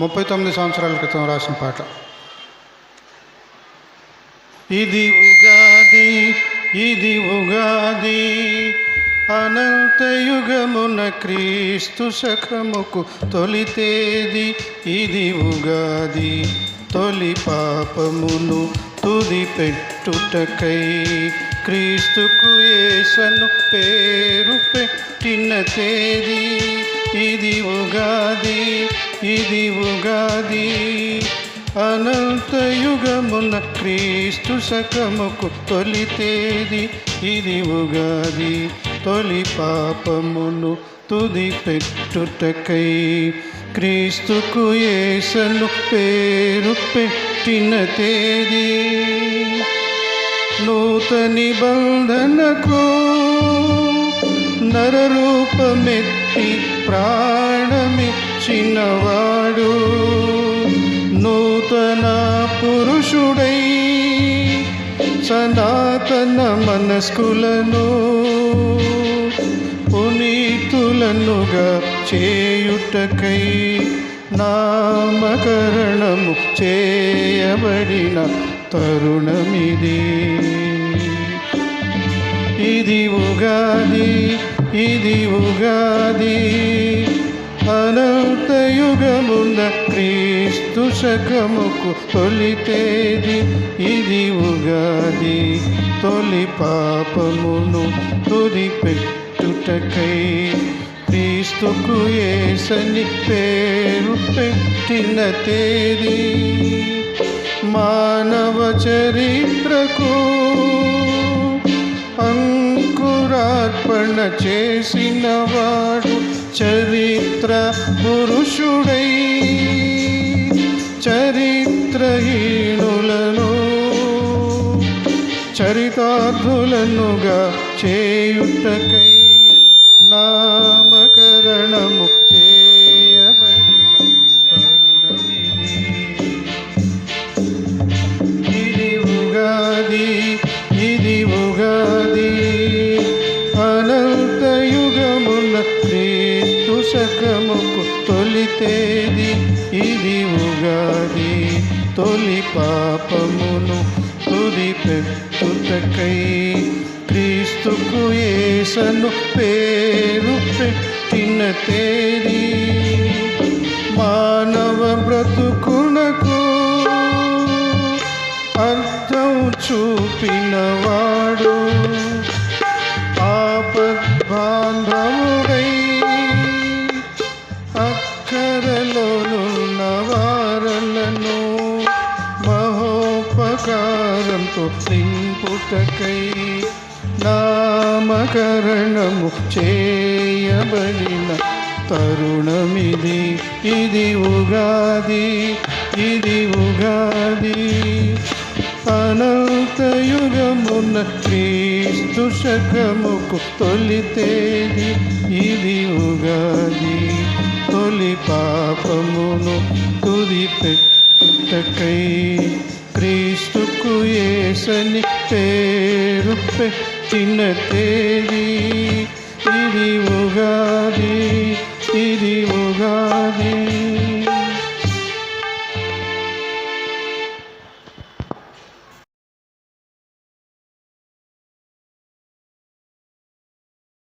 ముప్పై తొమ్మిది సంవత్సరాల క్రితం రాసిన పాట. ఇది ఉగాది ఇది ఉగాది అనంతయుగమున క్రీస్తు శఖముకు తొలితేది ఇది ఉగాది. తొలి పాపమును తుది పెట్టుటకై క్రీస్తుకు ఏసను పేరు పెట్టిన తేదీ ఇది ఉగాది. ఇది ఉగాది. అనంతయుగమున క్రీస్తు శకముకు తొలి తేది ఇది ఉగాది. తొలి పాపమును తుది పెట్టుటకై క్రీస్తుకు ఏసను పేరు పెట్టిన తేదీ. నూతన నిబంధనకు నరరూపమెత్తి చిన్నవాడు నూతన పురుషుడై సనాతన మనస్కులను పునీతులనుగా చేయుటకై నామకరణము చేయబడిన తరుణమిది. ఇది ఉగాది ఇది ఉగాది. క్రీస్తు శకముకు తొలితేది ఇది ఉగాది. తొలి పాపమును తొలి పెట్టుటకై క్రీస్తుకు ఏసని పేరు పెట్టిన తేదీ. మానవ చరిత్రకు అంకురార్పణ చేసిన వాడు చరిత్ర పురుషుడై చరిత్రహీనులను చరితార్థులనుగా చేయుటకై నామకరణము ఇది ఉగాది ఇది ఉగాది అనంతయుగమున క్రీస్తు శకముకు తొలితేది ఇది ఉగాది తొలి పాపమును తుది పెట్టుటకై క్రీస్తుకు ఏసను పేరు పెట్టిన తేదీ. మానవ బ్రతుకునకు అర్థం చూపినవాడు ఆపద్బాంధవుడై మహోపకారంతో నింపుటకై నామకరణము చేయబడిన తరుణమిది. ఇది ఉగాది ఇది ఉగాది. అనంత అనంతయుగమున క్రీస్తు శకముకు తొలితేది ఇది ఉగాది. తొలి పాపమును తుది పెట్టకై சனி பேருப்ப சின்ன தேதி இது உகாதி.